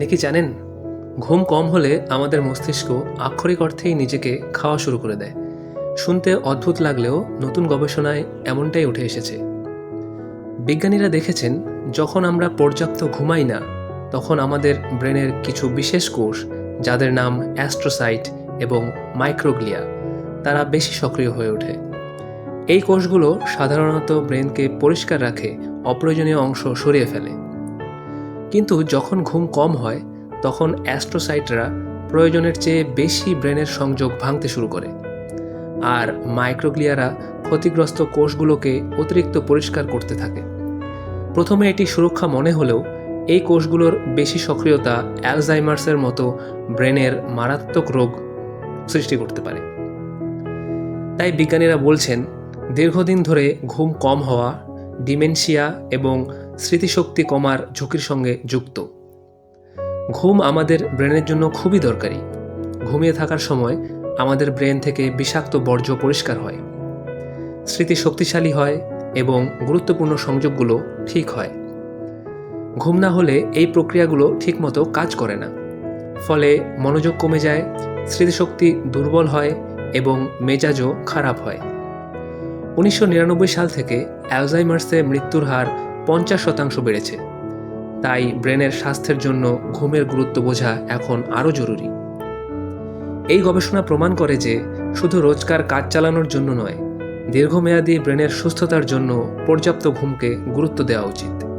আপনি কি জানেন, ঘুম কম হলে আমাদের মস্তিষ্ক আক্ষরিক অর্থেই নিজেকে খাওয়া শুরু করে দেয়। শুনতে অদ্ভুত লাগলেও নতুন গবেষণায় এমনটাই উঠে এসেছে। বিজ্ঞানীরা দেখেছেন, যখন আমরা পর্যাপ্ত ঘুমাই না, তখন আমাদের ব্রেনের কিছু বিশেষ কোষ, যাদের নাম অ্যাস্ট্রোসাইট এবং মাইক্রোগ্লিয়া, তারা বেশি সক্রিয় হয়ে ওঠে। এই কোষগুলো সাধারণত ব্রেনকে পরিষ্কার রাখে, অপ্রয়োজনীয় অংশ সরিয়ে ফেলে। কিন্তু যখন ঘুম কম হয়, তখন অ্যাস্ট্রোসাইটরা প্রয়োজনের চেয়ে বেশি ব্রেনের সংযোগ ভাঙতে শুরু করে। আর মাইক্রোগ্লিয়ারা ক্ষতিগ্রস্ত কোষগুলোকে অতিরিক্ত পরিষ্কার করতে থাকে। প্রথমে এটি সুরক্ষা মনে হলেও, এই কোষগুলোর বেশি সক্রিয়তা অ্যালজাইমার্সের মতো ব্রেনের মারাত্মক রোগ সৃষ্টি করতে পারে। তাই বিজ্ঞানীরা বলছেন, দীর্ঘদিন ধরে ঘুম কম হওয়া ডিমেনশিয়া এবং স্মৃতিশক্তি কমার ঝুঁকির সঙ্গে যুক্ত। ঘুম আমাদের ব্রেনের জন্য খুবই দরকারি। ঘুমিয়ে থাকার সময় আমাদের ব্রেন থেকে বিষাক্ত বর্জ্য পরিষ্কার হয়। স্মৃতি শক্তিশালী হয় এবং গুরুত্বপূর্ণ সংযোগগুলো ঠিক হয়। ঘুম না হলে এই প্রক্রিয়াগুলো ঠিকমতো কাজ করে না। ফলে মনোযোগ কমে যায়, স্মৃতিশক্তি দুর্বল হয় এবং মেজাজও খারাপ হয়। উনিশশো নিরানব্বই সাল থেকে অ্যালজাইমার্সে মৃত্যুর হার পঞ্চাশ শতাংশ বেড়েছে। তাই ব্রেনের স্বাস্থ্যের জন্য ঘুমের গুরুত্ব বোঝা এখন আরও জরুরি। এই গবেষণা প্রমাণ করে যে শুধু রোজকার কাজ চালানোর জন্য নয়, দীর্ঘমেয়াদী ব্রেনের সুস্থতার জন্য পর্যাপ্ত ঘুমকে গুরুত্ব দেওয়া উচিত।